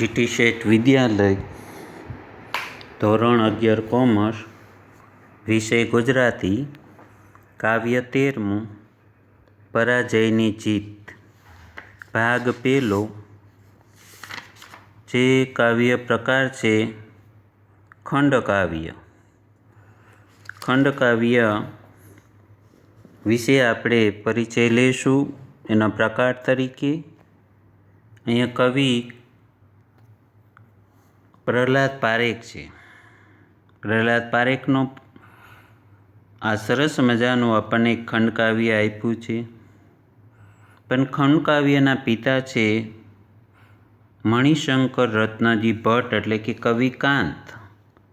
GT શેઠ વિદ્યાલય, ધોરણ અગિયાર commerce, વિષય ગુજરાતી, કાવ્ય તેરમું, પરાજયની જીત, ભાગ પહેલો જે કાવ્ય પ્રકાર છે ખંડકાવ્ય ખંડકાવ્ય વિશે આપણે પરિચય લઈશું. એના પ્રકાર તરીકે, અહીંયા કવિ પ્રહલાદ પારેખ છે. પ્રહલાદ પારેખનો આ સરસ મજાનું આપણને ખંડકાવ્ય આપ્યું છે. પણ ખંડકાવ્યના પિતા છે મણિશંકર રત્નજી ભટ્ટ એટલે કે કવિકાંત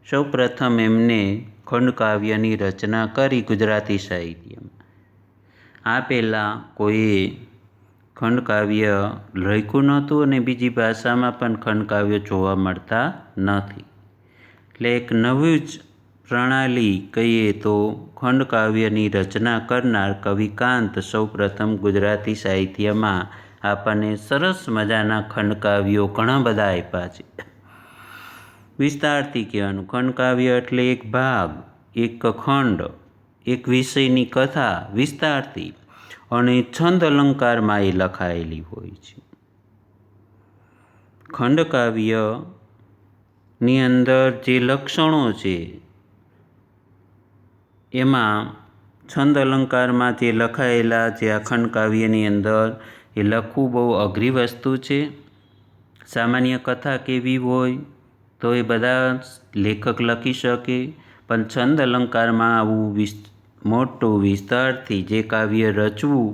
સૌ પ્રથમ એમને ખંડકાવ્યની રચના કરી ગુજરાતી સાહિત્યમાં. આ પહેલાં કોઈએ ખંડકાવ્ય લખ્યું નહોતું અને બીજી ભાષામાં પણ ખંડકાવ્ય જોવા મળતા નથી. એટલે એક નવી જ પ્રણાલી કહીએ તો ખંડકાવ્યની રચના કરનાર કવિકાંત સૌપ્રથમ ગુજરાતી સાહિત્યમાં આપણને સરસ મજાના ખંડકાવ્યો ઘણા બધા આપ્યા છે. વિસ્તારથી કહેવાનું, ખંડકાવ્ય એટલે એક ભાગ, એક ખંડ, એક વિષયની કથા વિસ્તારથી. અને છંદ અલંકારમાં એ લખાયેલી હોય છે. ખંડકાવ્યની અંદર જે લક્ષણો છે, એમાં છંદ અલંકારમાં જે લખાયેલા જે આ ખંડકાવ્યની અંદર એ લખવું બહુ અઘરી વસ્તુ છે. સામાન્ય કથા કેવી હોય તો એ બધા લેખક લખી શકે, પણ છંદ અલંકારમાં આવું વિસ મોટું વિસ્તારથી જે કાવ્ય રચવું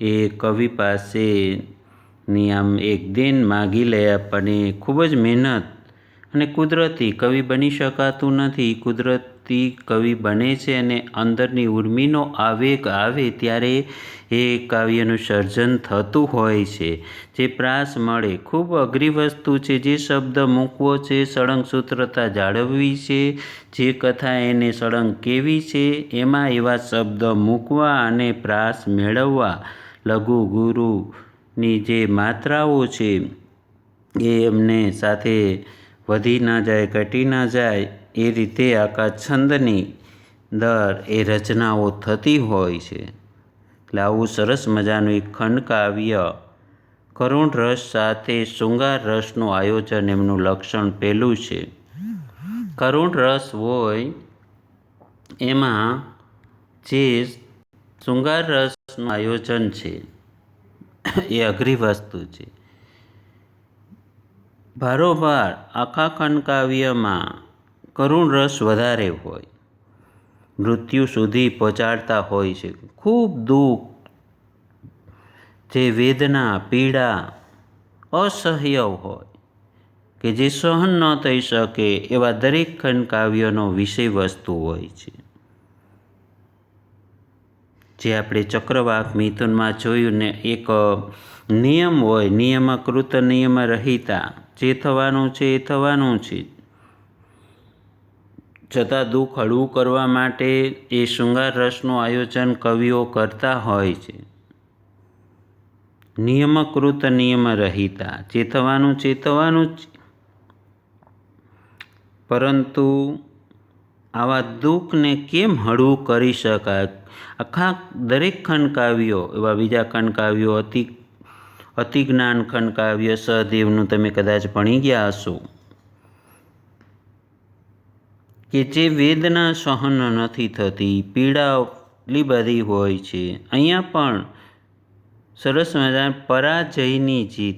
એ કવિ પાસેની આમ એક દિન માગી લયા પણ એ ખૂબ જ મહેનત અને કુદરતી કવિ બની શકાતું નથી. કુદરતી કવિ બને છે અને અંદરની ઉર્મિનો આવેગ આવે ત્યારે એ કાવ્યનું સર્જન થતું હોય છે. જે પ્રાસ મળે. ખૂબ અઘરી વસ્તુ છે. જે શબ્દ મૂકવો છે, સળંગ સૂત્રતા જાળવવી છે, જે કથા એને સળંગ કેવી છે, એમાં એવા શબ્દ મૂકવા અને પ્રાસ મેળવવા. લઘુ ગુરુની જે માત્રાઓ છે, એ એમને સાથે વધી ના જાય, ઘટી ના જાય એ રીતે આખા છંદની દર એ રચનાઓ થતી હોય છે. એટલે આવું સરસ મજાનું એક ખંડકાવ્ય કરુણ રસ સાથે શૃંગાર રસનું આયોજન એમનું લક્ષણ પહેલું છે. કરુણ રસ હોય એમાં જે શૃંગાર રસનું આયોજન છે. એ અઘરી વસ્તુ છે. ભારોભાર આખા ખંડકાવ્યમાં કરુણ રસ વધારે હોય. મૃત્યુ સુધી પહોંચાડતા હોય છે. ખૂબ દુઃખ, જે વેદના, પીડા, અસહ્ય હોય કે જે સહન ન થઈ શકે એવા દરેક ખંડકાવ્યનો વિષય વસ્તુ હોય છે. જે આપણે ચક્રવાક મિથુનમાં જોયું ને એક, નિયમ હોય, નિયમકૃત નિયમ રહિતા. જે થવાનું છે એ થવાનું છે. છતાં દુઃખ હળવું કરવા માટે એ શૃંગાર રસનું આયોજન કવિઓ કરતા હોય છે. નિયમકૃત નિયમ રહિતા, ચેતવાનું ચેતવાનું જ. પરંતુ આવા દુઃખને કેમ હળવું કરી શકાય? આખા દરેક ખંડકાવ્યો, એવા બીજા ખંડકાવ્યો, અતિ અતિ જ્ઞાન ખંડકાવ્ય, સહદેવનું તમે કદાચ ભણી ગયા હશો. કે જે વેદના સહન નથી થતી પીડા એટલી બધી હોય છે. અહીંયા પણ સરસ મજા પરાજયની જીત,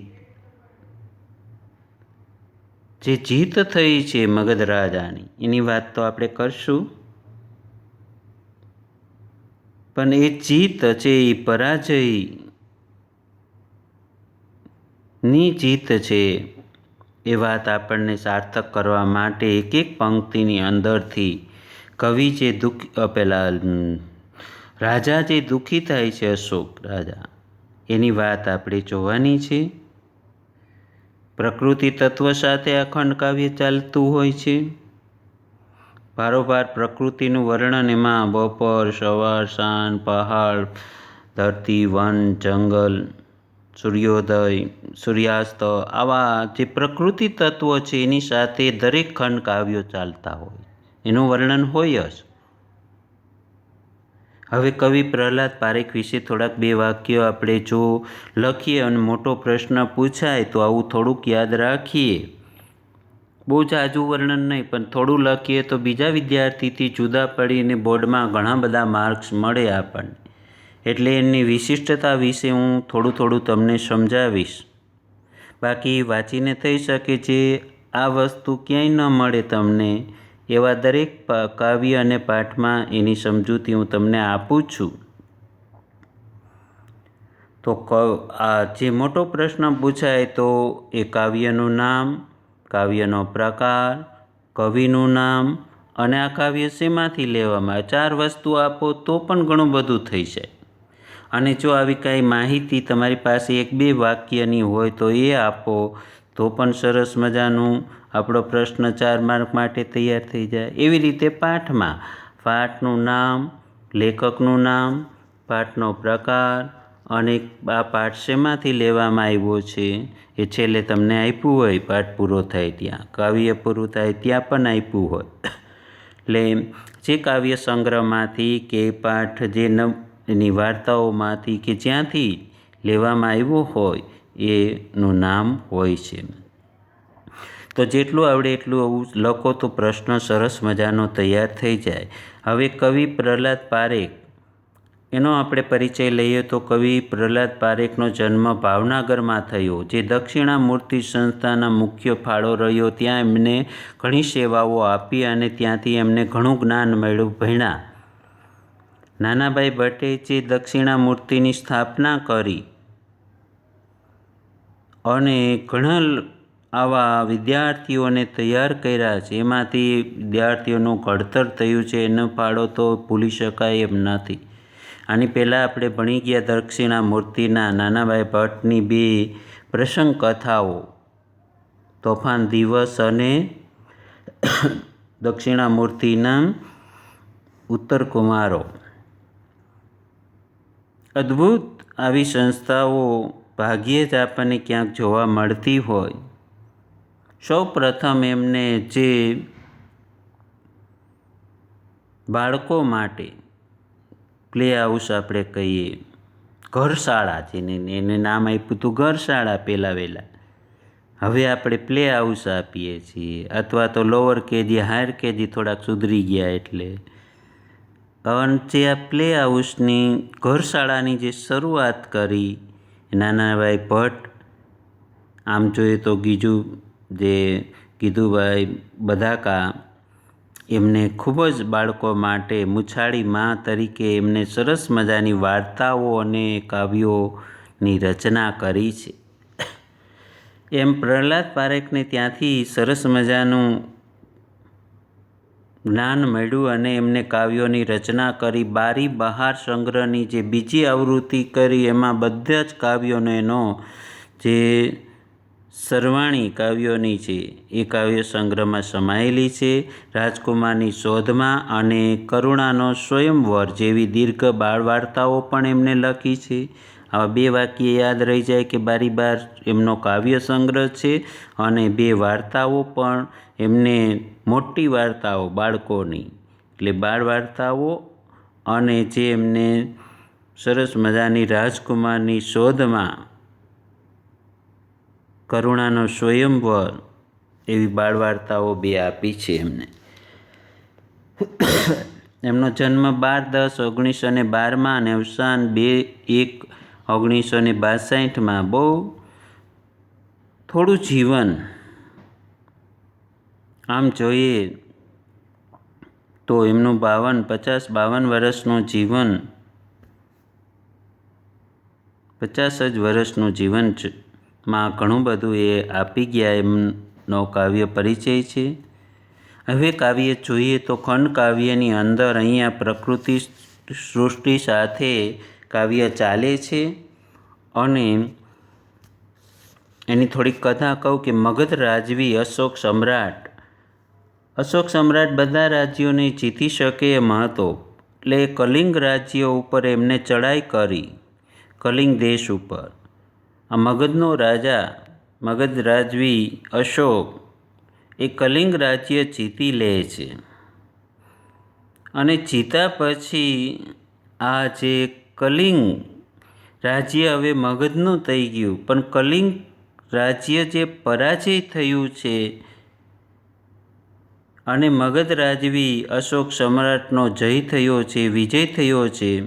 જે જીત થઈ છે મગધ રાજાની એની વાત તો આપણે કરશું. પણ એ જીત છે, એ પરાજયની જીત છે. એ વાત આપણને સાર્થક કરવા માટે એક એક પંક્તિની અંદરથી કવિ જે દુઃખ પેલા રાજા જે દુઃખી થાય છે અશોક રાજા, એની વાત આપણે જોવાની છે. પ્રકૃતિ તત્વ સાથે અખંડ કાવ્ય ચાલતું હોય છે. ભારોભાર પ્રકૃતિનું વર્ણન એમાં બપોર, સવાર, સાંજ, પહાડ, ધરતી, વન, જંગલ સૂર્યોદય, સૂર્યાસ્ત, આવા જે પ્રકૃતિ તત્વો છે, એની સાથે દરેક ખંડ કાવ્યો ચાલતા હોય એનું વર્ણન હોય જ. હવે કવિ પ્રહલાદ પારેખ વિશે થોડાક બે વાક્યો આપણે જો લખીએ અને મોટો પ્રશ્ન પૂછાય, તો આવું થોડુંક યાદ રાખીએ. બહુ જાજુ વર્ણન નહીં, પણ થોડું લખીએ તો બીજા વિદ્યાર્થીથી જુદા પડીને બોર્ડમાં ઘણા બધા માર્ક્સ મળે આપણને. એટલે એની વિશિષ્ટતા વિશે હું થોડું થોડું તમને સમજાવીશ. બાકી વાંચીને થઈ શકે છે, આ વસ્તુ ક્યાંય ન મળે તમને, એવા દરેક કાવ્ય અને પાઠમાં એની સમજૂતી હું તમને આપું છું. તો આ જે મોટો પ્રશ્ન પૂછાય તો એ કાવ્યનું નામ, કાવ્યનો પ્રકાર, કવિનું નામ અને આ કાવ્ય શેમાંથી લેવામાં ચાર વસ્તુ આપો તો પણ ઘણું બધું થઈ જાય. અને જો આવી કાંઈ માહિતી તમારી પાસે એક બે વાક્યની હોય તો એ આપો, તો પણ સરસ મજાનું આપણો પ્રશ્ન ચાર માર્ક માટે તૈયાર થઈ જાય. એવી રીતે પાઠમાં પાઠનું નામ, લેખકનું નામ, પાઠનો પ્રકાર અને આ પાઠ શેમાંથી લેવામાં આવ્યો છે એ છેલ્લે તમને આપ્યું હોય, પાઠ પૂરો થાય ત્યાં. કાવ્ય પૂરું થાય ત્યાં પણ આપ્યું હોય એટલે જે કાવ્ય સંગ્રહમાંથી કે પાઠ જે એની વાર્તાઓમાંથી કે જ્યાંથી લેવામાં આવ્યું હોય એનું નામ હોય છે. તો જેટલું આવડે એટલું આવું લખો તો પ્રશ્ન સરસ મજાનો તૈયાર થઈ જાય. હવે કવિ પ્રહલાદ પારેખ, એનો આપણે પરિચય લઈએ તો કવિ પ્રહલાદ પારેખનો જન્મ ભાવનગરમાં થયો, જે દક્ષિણામૂર્તિ સંસ્થાના મુખ્ય ફાળો રહ્યો. ત્યાં એમને ઘણી સેવાઓ આપી અને ત્યાંથી એમને ઘણું જ્ઞાન મળ્યું. ભણ્યા. નાનાભાઈ ભટ્ટે જે દક્ષિણામૂર્તિની સ્થાપના કરી અને ઘણા આવા વિદ્યાર્થીઓને તૈયાર કર્યા છે. એમાંથી વિદ્યાર્થીઓનું ઘડતર થયું છે. એનો ફાળો તો ભૂલી શકાય એમ નથી. આની પહેલાં આપણે ભણી ગયા દક્ષિણામૂર્તિના નાનાભાઈ ભટ્ટની બે પ્રસંગ કથાઓ તોફાન દિવસ અને દક્ષિણામૂર્તિના ઉત્તર કુમારો અદ્ભુત આવી સંસ્થાઓ ભાગ્યે જ આપણને ક્યાંક જોવા મળતી હોય. સૌ પ્રથમ એમને જે બાળકો માટે પ્લે હાઉસ આપણે કહીએ, ઘરશાળા જેને એને નામ આપ્યું હતું, ઘરશાળા પહેલાં વહેલાં હવે આપણે પ્લે હાઉસ આપીએ છીએ. અથવા તો લોઅર કેજી હાયર કેજી થોડાક સુધરી ગયા એટલે. જે આ પ્લે હાઉસની ઘરશાળાની જે શરૂઆત કરી નાનાભાઈ ભટ્ટ, આમ જોઈએ તો ગીજુ જે ગીધુભાઈ બધાકા, એમને ખૂબ જ બાળકો માટે મુછાળી માં તરીકે એમને સરસ મજાની વાર્તાઓ અને કાવ્યોની રચના કરી છે. એમ પ્રહલાદ પારેખને ત્યાંથી સરસ મજાનું જ્ઞાન મળ્યું અને એમને કાવ્યોની રચના કરી, બારી બહાર સંગ્રહની જે બીજી આવૃત્તિ કરી, એમાં બધા જ કાવ્યોને એનો જે સરવાણી કાવ્યોની છે, એ કાવ્ય સંગ્રહમાં સમાયેલી છે. રાજકુમારની શોધમાં અને કરુણાનો સ્વયંવર જેવી દીર્ઘ બાળ વાર્તાઓ પણ એમને લખી છે. આવા બે વાક્ય યાદ રહી જાય કે બારી બાર એમનો કાવ્ય સંગ્રહ છે અને બે વાર્તાઓ પણ એમને મોટી વાર્તાઓ બાળકોની. એટલે બાળ વાર્તાઓ અને જે એમને સરસ મજાની રાજકુમારની શોધમાં કરુણાનો સ્વયંવર એવી બાળ વાર્તાઓ બે આપી છે એમને. એમનો જન્મ બાર દસ ઓગણીસો ને બારમાં અને અવસાન બે એક ઓગણીસો ને બાસઠમાં બહુ થોડું જીવન આમ જોઈએ તો એમનું બાવન, પચાસ, બાવન વર્ષનું જીવન, પચાસ જ વર્ષનું જીવનમાં ઘણું બધું એ આપી ગયા એમનો કાવ્ય પરિચય છે. હવે કાવ્ય જોઈએ તો ખંડ કાવ્યની અંદર અહીંયા પ્રકૃતિ સૃષ્ટિ સાથે કાવ્ય ચાલે છે અને એની થોડીક કથા કહું કે મગધ રાજવી અશોક સમ્રાટ. અશોક સમ્રાટ બધા રાજ્યોને જીતી શકે એમ હતો. એટલે કલિંગ રાજ્ય ઉપર એમને ચડાઈ કરી. કલિંગ દેશ ઉપર. આ મગધનો રાજા, મગધ રાજવી અશોક, એ કલિંગ રાજ્ય જીતી લે છે. અને જીતા પછી આ જે કલિંગ રાજ્ય હવે મગધનું થઈ ગયું. પણ કલિંગ રાજ્ય જે પરાજય થયું છે અને મગધ રાજવી અશોક સમ્રાટનો જય થયો છે, વિજય થયો છે,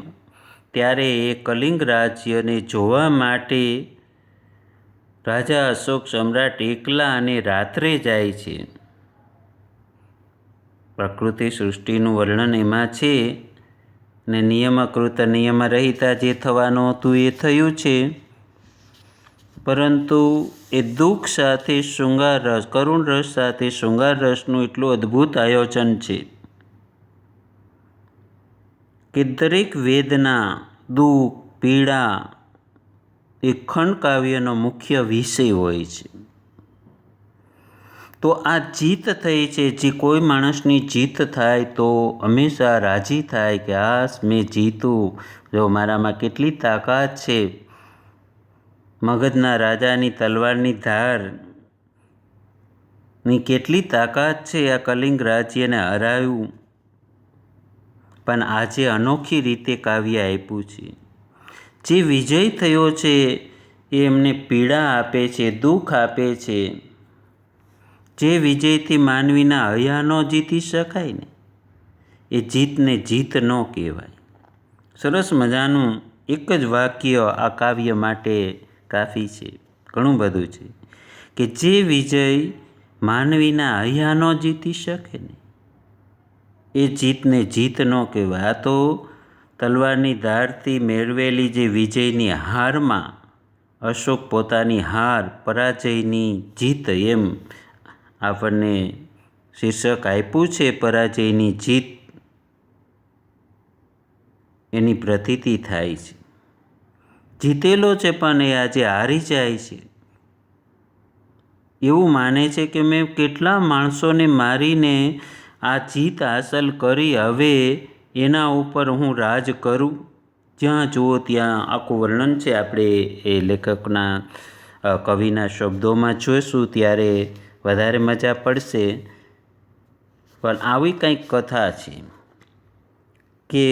ત્યારે એ કલિંગ રાજ્યને જોવા માટે રાજા અશોક સમ્રાટ એકલા અને રાત્રે જાય છે. પ્રકૃતિ સૃષ્ટિનું વર્ણન એમાં છે ને નિયમકૃત નિયમ રહિતા જે થવાનું હતું એ થયું છે. પરંતુ એ દુઃખ સાથે શૃંગાર રસ, કરુણ રસ સાથે શૃંગાર રસનું એટલું અદ્ભુત આયોજન છે કે દરેક વેદના, દુઃખ, પીડા એ ખંડ કાવ્યનો મુખ્ય વિષય હોય છે. તો આ જીત થઈ છે. જે કોઈ માણસની જીત થાય તો હંમેશા રાજી થાય કે હાસ મેં જીતું. જો મારામાં કેટલી તાકાત છે. મગધના રાજાની તલવારની ધારની કેટલી તાકાત છે આ કલિંગ રાજ્યને હરાવ્યું. પણ આજે અનોખી રીતે કાવ્ય આપ્યું છે. જે વિજય થયો છે એ એમને પીડા આપે છે, દુઃખ આપે છે. જે વિજયથી માનવીના હયા જીતી શકાય ને, એ જીતને જીત ન કહેવાય. સરસ મજાનું એક જ વાક્ય આ કાવ્ય માટે કાફી છે, ઘણું બધું છે, કે જે વિજય માનવીના હૈયા જીતી શકે ને, એ જીતને જીત ન કહેવાય. આ તો તલવારની ધારથી મેળવેલી જે વિજયની હારમાં અશોક પોતાની હાર, પરાજયની જીત એમ આપણને શીર્ષક આપ્યું છે પરાજયની જીત એની પ્રતીતિ થાય છે. જીતેલો છે પણ એ આજે હારી જાય છે. એવું માને છે કે મેં કેટલા માણસોને મારીને આ જીત હાંસલ કરી, હવે એના ઉપર હું રાજ કરું? જ્યાં જુઓ ત્યાં આખું વર્ણન છે. આપણે એ લેખકના કવિના શબ્દોમાં જોઈશું. ત્યારે વધારે મજા પડશે. પણ આવી કંઈક કથા છે કે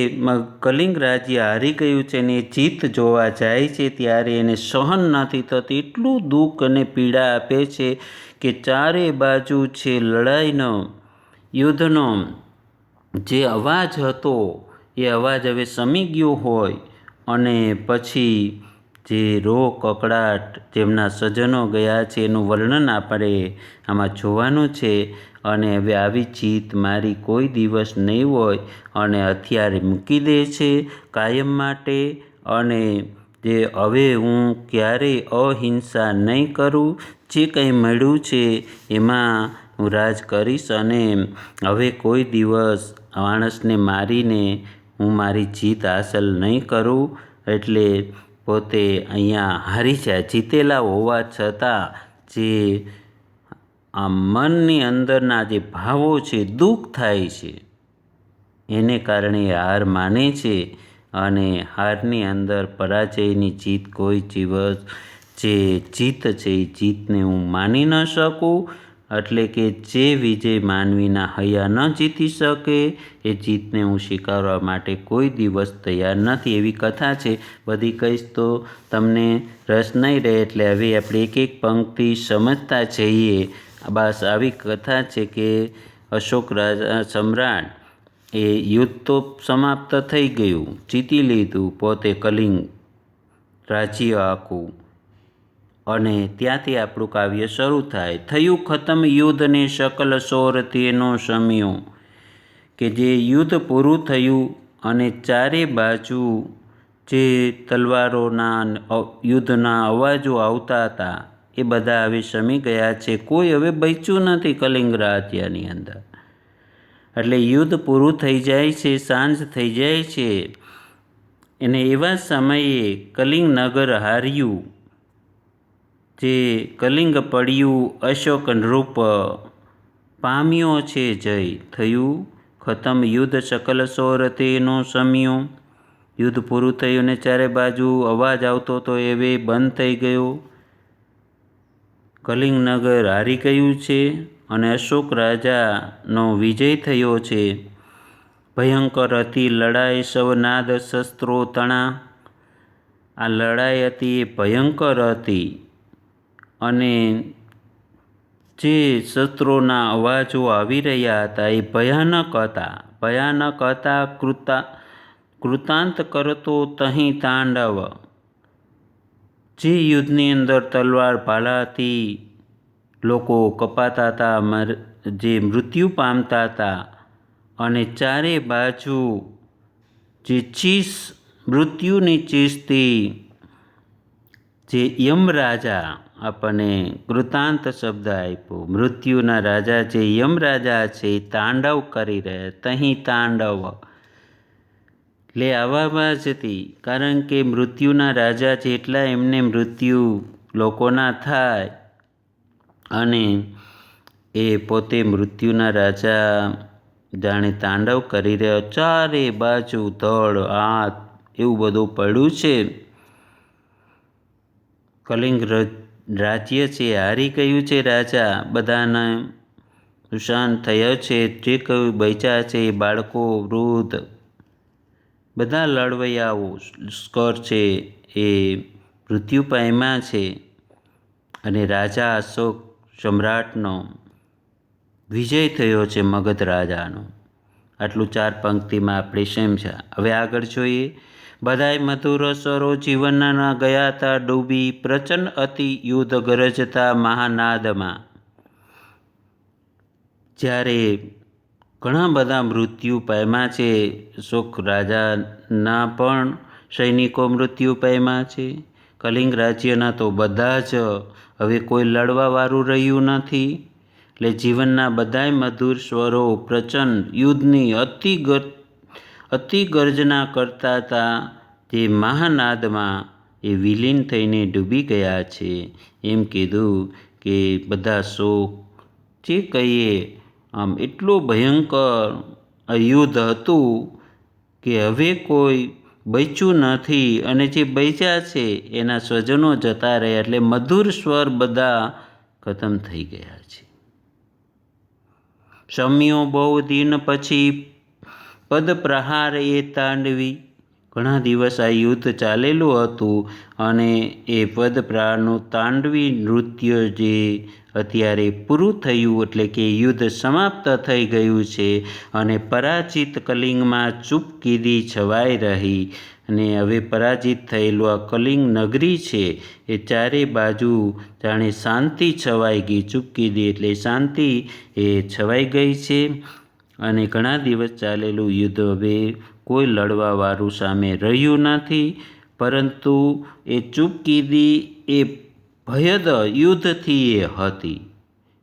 કલિંગ રાજ્ય હારી ગયું છે ને જીત જોવા જાય છે ત્યારે એને સહન નથી થતી. એટલું દુઃખ અને પીડા આપે છે કે ચારે બાજુ છે લડાઈનો, યુદ્ધનો જે અવાજ હતો એ અવાજ હવે સમી ગયો હોય અને પછી જે રો, કકડાટ જેમના સજ્જનો ગયા છે એનું વર્ણન આપણે આમાં જોવાનું છે. અને હવે આવી જીત મારી કોઈ દિવસ નહીં હોય અને હથિયારે મૂકી દે છે કાયમ માટે. અને જે હવે હું ક્યારેય અહિંસા નહીં કરું જે કંઈ મળ્યું છે એમાં હું રાજ કરીશ. અને હવે કોઈ દિવસ માણસને મારીને હું મારી જીત હાંસલ નહીં કરું. એટલે પોતે અહીંયા હારી છે જીતેલા હોવા છતાં જે આ મનની અંદરના જે ભાવો છે, દુઃખ થાય છે, એને કારણે હાર માને છે અને હારની અંદર પરાજયની જીત કોઈ જીવ જે જીત છે, એ જીતને હું માની ન શકું. એટલે કે જે વિજય માનવીના હૈયા ન જીતી શકે, એ જીતને હું સ્વીકારવા માટે કોઈ દિવસ તૈયાર નથી. એવી કથા છે. બધી કહીશ તો તમને રસ નહીં રહે એટલે હવે આપણે એક એક પંક્તિ સમજતા જઈએ. બસ આવી કથા છે કે અશોક રાજા સમ્રાટ એ યુદ્ધ તો સમાપ્ત થઈ ગયું. જીતી લીધું. પોતે કલિંગ રાજ્ય આખું. અને ત્યાંથી આપણું કાવ્ય શરૂ થાય. થયું ખતમ યુદ્ધને શકલ સોર તેનો શમ્યો કે જે યુદ્ધ પૂરું થયું અને ચારે બાજુ જે તલવારોના યુદ્ધના અવાજો આવતા હતા, એ બધા હવે શમી ગયા છે. કોઈ હવે બચ્યું નથી કલિંગ રાજ્યની અંદર. એટલે યુદ્ધ પૂરું થઈ જાય છે, સાંજ થઈ જાય છે. અને એવા સમયે કલિંગ નગર હાર્યું. જે કલિંગ પડ્યું અશોક નૃપ પામ્યો છે જય. થયું ખતમ યુદ્ધ સકલ સોર તેનો સમ્યો. યુદ્ધ પૂરું થયું ને ચારે બાજુ અવાજ આવતો તો એવે બંધ થઈ ગયો. કલિંગ નગર હારી ગયું છે અને અશોક રાજાનો વિજય થયો છે. ભયંકર હતી લડાઈ સવનાદ શસ્ત્રો તણા. આ લડાઈ હતી એ ભયંકર હતી. અને જે શસ્ત્રોના અવાજો આવી રહ્યા હતા એ ભયાનક હતા. ભયાનક હતા, કૃતા, કૃતાંત કરતો તહીં તાંડવ. જે યુદ્ધની અંદર તલવાર ભાલાથી લોકો કપાતા હતા જે મૃત્યુ પામતા હતા અને ચારે બાજુ જે ચીસ, મૃત્યુની ચીસથી જે યમરાજા આપણને કૃતાંત શબ્દ આપ્યો. મૃત્યુના રાજા જે યમરાજા છે, એ તાંડવ કરી રહ્યા. તહીં તાંડવ. એટલે આવામાં જતી કારણ કે મૃત્યુના રાજા જેટલા એમને મૃત્યુ લોકોના થાય અને એ પોતે મૃત્યુના રાજા જાણે તાંડવ કરી રહ્યો. ચારે બાજુ ધડ, હાથ એવું બધું પડ્યું છે. કલિંગ રાજ્ય છે. હારી ગયું છે રાજા? બધાના નુકસાન થયો છે. જે કયું બચ્યા છે બાળકો વૃદ્ધ. બધા લડવૈયાઓ સ્કર છે. એ મૃત્યુ છે. અને રાજા અશોક સમ્રાટનો વિજય થયો છે મગધ રાજાનો. આટલું ચાર પંક્તિમાં આપણે સમજ્યા હવે આગળ જોઈએ. બધાય મધુર સ્વરો જીવનના ગયા હતા ડૂબી પ્રચંડ અતિ યુદ્ધ ગરજતા મહાનાદમાં. જ્યારે ઘણા બધા મૃત્યુ પામ્યા છે શોક રાજાના પણ સૈનિકો મૃત્યુ પામ્યા છે. કલિંગ રાજ્યના તો બધા જ હવે કોઈ લડવાવાળું રહ્યું નથી. એટલે જીવનના બધાય મધુર સ્વરો પ્રચંડ યુદ્ધની અતિ ગર, અતિ ગર્જના કરતા હતા. જે મહાનાદમાં એ વિલીન થઈને ડૂબી ગયા છે. એમ કીધું કે બધા શોક જે કહીએ, આમ એટલું ભયંકર યુદ્ધ હતું કે હવે કોઈ બચ્યું નથી અને જે બચ્યા છે એના સ્વજનો જતા રહ્યા એટલે મધુર સ્વર બધા ખતમ થઈ ગયા છે. શમ્યો બહુ દિન પછી પદ પ્રહાર એ તાંડવી ઘણા દિવસ આ યુદ્ધ ચાલેલું હતું અને એ પદપ્રાણનું તાંડવી નૃત્ય જે અત્યારે પૂરું થયું એટલે કે યુદ્ધ સમાપ્ત થઈ ગયું છે અને પરાજિત કલિંગમાં ચૂપ કીધી છવાઈ રહી. અને હવે પરાજિત થયેલું આ કલિંગ નગરી છે, એ ચારે બાજુ જાણે શાંતિ છવાઈ ગઈ, ચૂપકીદી એટલે શાંતિ એ છવાઈ ગઈ છે. અને ઘણા દિવસ ચાલેલું યુદ્ધ હવે કોઈ લડવાવાળું સામે રહ્યું નથી, પરંતુ એ ચૂપકીદી, એ ભયદ યુદ્ધથી એ હતી.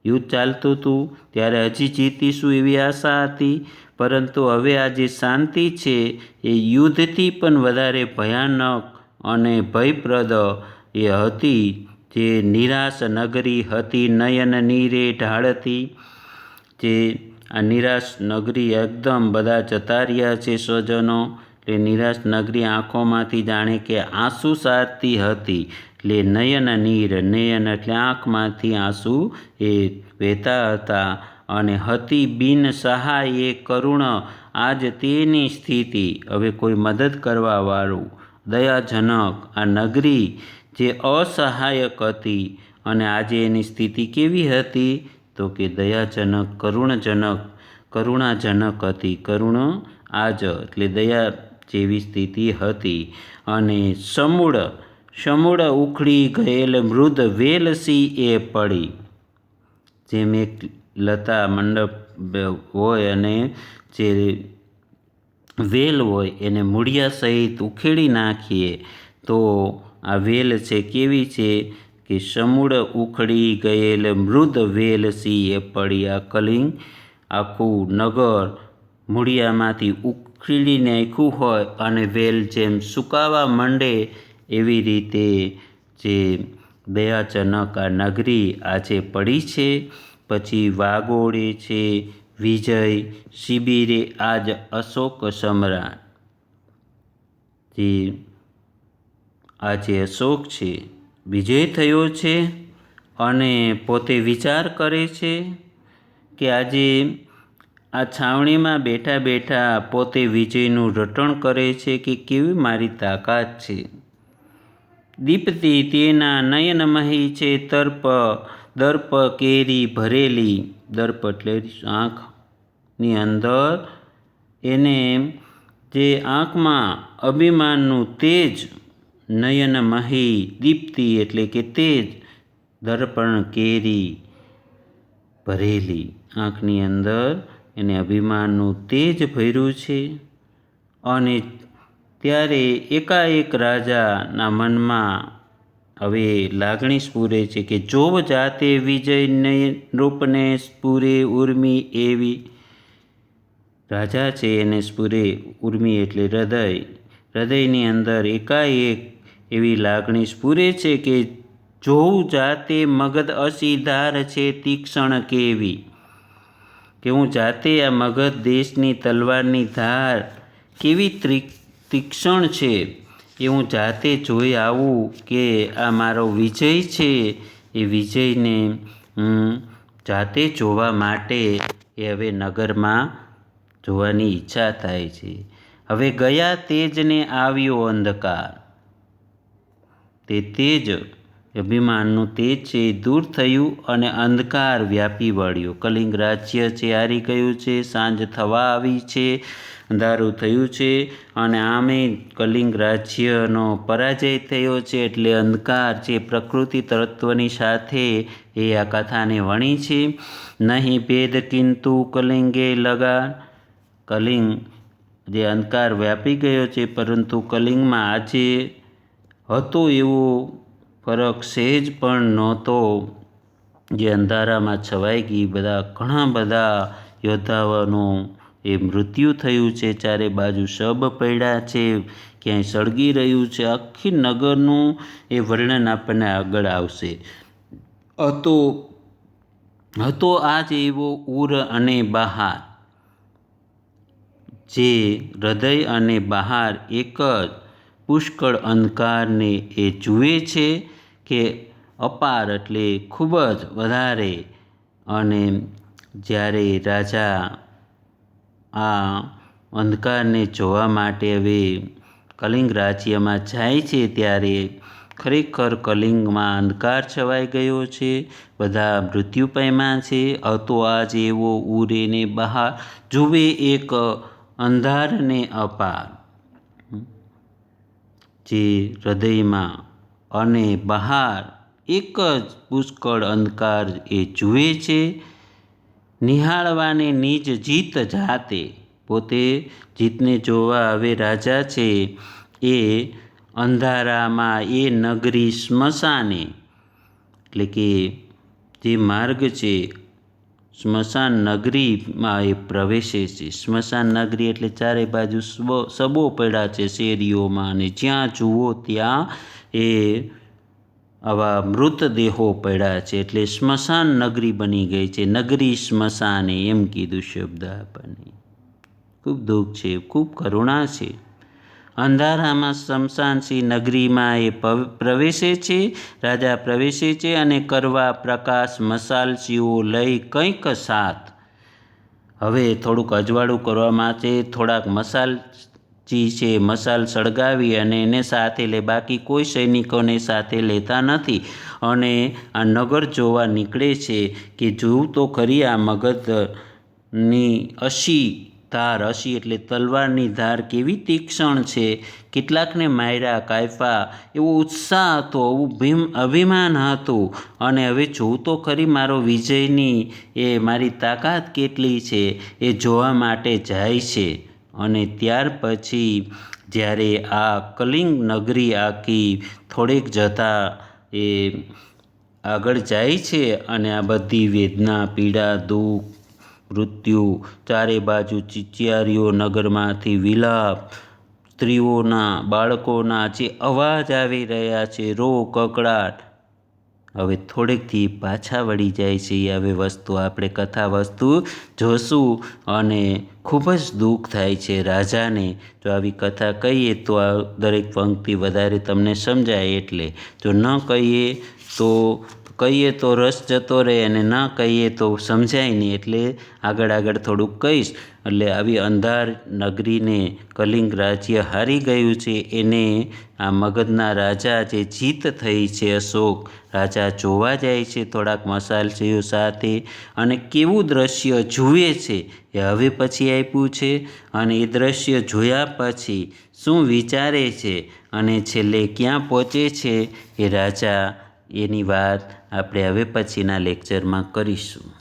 યુદ્ધ ચાલતું હતું, ત્યારે હજી જીતીશું એવી આશા હતી, પરંતુ હવે આ જે શાંતિ છે, એ યુદ્ધથી પણ વધારે ભયાનક અને ભયપ્રદ એ હતી, જે નિરાશ નગરી હતી નયન નીરે ઢાળતી, જે આ નિરાશ નગરી એકદમ બધા જતા રહ્યા છે સ્વજનો. એટલે નિરાશ નગરી આંખોમાંથી જાણે કે આંસુ સારતી હતી. એટલે નયન નીર, નયન એટલે આંખમાંથી આંસુ એ વહેતા હતા અને હતી બિન સહાય એ કરુણ. આજ તેની સ્થિતિ. હવે કોઈ મદદ કરવાવાળું. દયાજનક. આ નગરી જે અસહાયક હતી. અને આજે એની સ્થિતિ કેવી હતી? તો કે દયાજનક, કરુણજનક, કરુણાજનક હતી. કરુણ આજ એટલે દયા જેવી સ્થિતિ હતી. અને સમૂળ સમૂળ ઉખડી ગયેલ મૃદ વેલસી એ પડી. જેમ એક લતા મંડપ હોય અને જે વેલ હોય એને મૂળિયા સહિત ઉખેડી નાખીએ, તો આ વેલ છે કેવી છે? કે સમૂળ ઉખડી ગયેલ મૃદ વેલ સિંહે પડ્યા કલિંગ. આખું નગર મૂળિયામાંથી ઉખડી નાખ્યું હોય અને વેલ જેમ સુકાવા માંડે એવી રીતે જે દયાજનક આ નગરી આજે પડી છે. પછી વાગોળે છે વિજય શિબિરે આજ અશોક સમ્રાટ. જે આજે અશોક છે. વિજય થયો છે અને પોતે વિચાર કરે છે કે આજે આ છાવણીમાં બેઠા બેઠા પોતે વિજયનું રટણ કરે છે કે કેવી મારી તાકાત છે. દીપતી તેના નયનમહી છે, તર્પ, દર્પ કેરી ભરેલી, દર્પ એટલે આંખની અંદર એને જે આંખમાં અભિમાનનું તેજ નયનમહી દીપ્તિ એટલે કે તેજ દર્પણ કેરી ભરેલી. આંખની અંદર એને અભિમાનનું તેજ ભર્યું છે. અને ત્યારે એકાએક રાજાના મનમાં હવે લાગણી સ્ફૂરે છે કે જોવ જાતે વિજયને રૂપને સ્ફૂરે ઉર્મી એવી. રાજા છે એને સ્ફૂરે ઉર્મી એટલે હૃદય. હૃદયની અંદર એકાએક એવી લાગણી સ્ફુરે છે કે જોઉં જાતે મગધ અસીધાર છે તીક્ષણ કેવી. કે હું જાતે આ મગધ દેશની તલવારની ધાર કેવી તીક્ષણ છે એ હું જાતે જોઈ આવું કે આ મારો વિજય છે એ વિજયને હું જાતે જોવા માટે એ હવે નગરમાં જોવાની ઈચ્છા થાય છે. હવે ગયા તેજને આવ્યો અંધકાર. તે તેજ અભિમાનનું તેજ છે એ દૂર થયું અને અંધકાર વ્યાપી વળ્યો. કલિંગ રાજ્ય છે હારી ગયું છે, સાંજ થવા આવી છે, અંધારું થયું છે અને આમે કલિંગ રાજ્યનો પરાજય થયો છે એટલે અંધકાર છે પ્રકૃતિ તત્વની સાથે એ આ કથાને વણી છે. નહીં ભેદ કિંતુ કલિંગે લગા. કલિંગ જે અંધકાર વ્યાપી ગયો છે, પરંતુ કલિંગમાં આજે હતો એવો ફરક સહેજ પણ નહોતો. જે અંધારામાં છવાઈ ગઈ, બધા ઘણા બધા યોદ્ધાઓનું એ મૃત્યુ થયું છે. ચારે બાજુ શબ પડ્યા છે, ક્યાંય સળગી રહ્યું છે. આખી નગરનું એ વર્ણન આપણને આગળ આવશે. હતો હતો આજ એવો ઉર અને બહાર, જે હૃદય અને બહાર એક જ પુષ્કળ અંધકારને એ જુએ છે કે અપાર એટલે ખૂબ જ વધારે. અને જ્યારે રાજા આ અંધકારને જોવા માટે હવે કલિંગ રાજ્યમાં જાય છે, ત્યારે ખરેખર કલિંગમાં અંધકાર છવાઈ ગયો છે, બધા મૃત્યુ પામ્યા છે. હતો આજ એવો ઉરેને બહાર જુએ એક અંધારને અપાર. જે હૃદયમાં અને બહાર એક જ પુષ્કળ અંધકાર એ જુએ છે, નિહાળવાને નિજ જીત જાતે પોતે જીતને જોવા હવે રાજા છે. એ અંધારામાં એ નગરી સ્મશાને. એટલે કે જે માર્ગ છે સ્મશાન નગરીમાં એ પ્રવેશે છે. સ્મશાન નગરી એટલે ચારે બાજુ સબો પડ્યા છે શેરીઓમાં અને જ્યાં જુઓ ત્યાં એ આવા મૃતદેહો પડ્યા છે. એટલે સ્મશાન નગરી બની ગઈ છે. નગરી સ્મશાને એમ કીધું શબ્દ આપણને. ખૂબ દુઃખ છે, ખૂબ કરુણા છે. અંધારામાં શમશાનસિંહ નગરીમાં એ પ્રવેશે છે, રાજા પ્રવેશે છે અને કરવા પ્રકાશ મસાલસીઓ લઈ કંઈક સાથ હવે થોડુંક અજવાળું કરવા માટે થોડાક મસાલ ચી છે, મસાલ સળગાવી અને એને સાથે લે, બાકી કોઈ સૈનિકોને સાથે લેતા નથી. અને આ નગર જોવા નીકળે છે કે જોવું તો ખરી આ મગધની અશી ધાર હસી એટલે તલવારની ધાર કેવી તીક્ષણ છે? કેટલાકને માર્યા કાયફા. એવો ઉત્સાહ હતો એવું ભીમ, અભિમાન હતું. અને હવે જોઉં તો ખરી મારો વિજયની, એ મારી તાકાત કેટલી છે? એ જોવા માટે જાય છે. અને ત્યાર પછી જ્યારે આ કલિંગ નગરી આખી થોડેક જતાં એ આગળ જાય છે અને આ બધી વેદના, પીડા, દુઃખ મૃત્યુ. ચારે બાજુ ચિચિયારીઓ નગરમાંથી વિલાપ. સ્ત્રીઓના, બાળકોના જે અવાજ આવી રહ્યા છે, રો, કકડાટ. હવે થોડેકથી પાછા વળી જાય છે આવી વસ્તુ. આપણે કથા વસ્તુ જોશું અને ખૂબ જ દુઃખ થાય છે રાજાને. જો આવી કથા કહીએ તો આ દરેક પંક્તિ વધારે તમને સમજાય એટલે. જો ન કહીએ તો કહીએ તો રસ જતો રહે અને ના કહીએ તો સમજાય નહીં. એટલે આગળ આગળ થોડુંક કહીશ. એટલે આવી અંધાર નગરીને કલિંગ રાજ્ય હારી ગયું છે. એને આ મગધના રાજા જે જીત થઈ છે અશોક, રાજા જોવા જાય છે, થોડાક મસાલસીઓ સાથે. અને કેવું દ્રશ્ય જુએ છે એ હવે પછી આપ્યું છે. અને એ દ્રશ્ય જોયા પછી શું વિચારે છે અને છેલ્લે ક્યાં પહોંચે છે એ રાજા, એની વાત આપણે હવે પછીના લેક્ચરમાં કરીશું.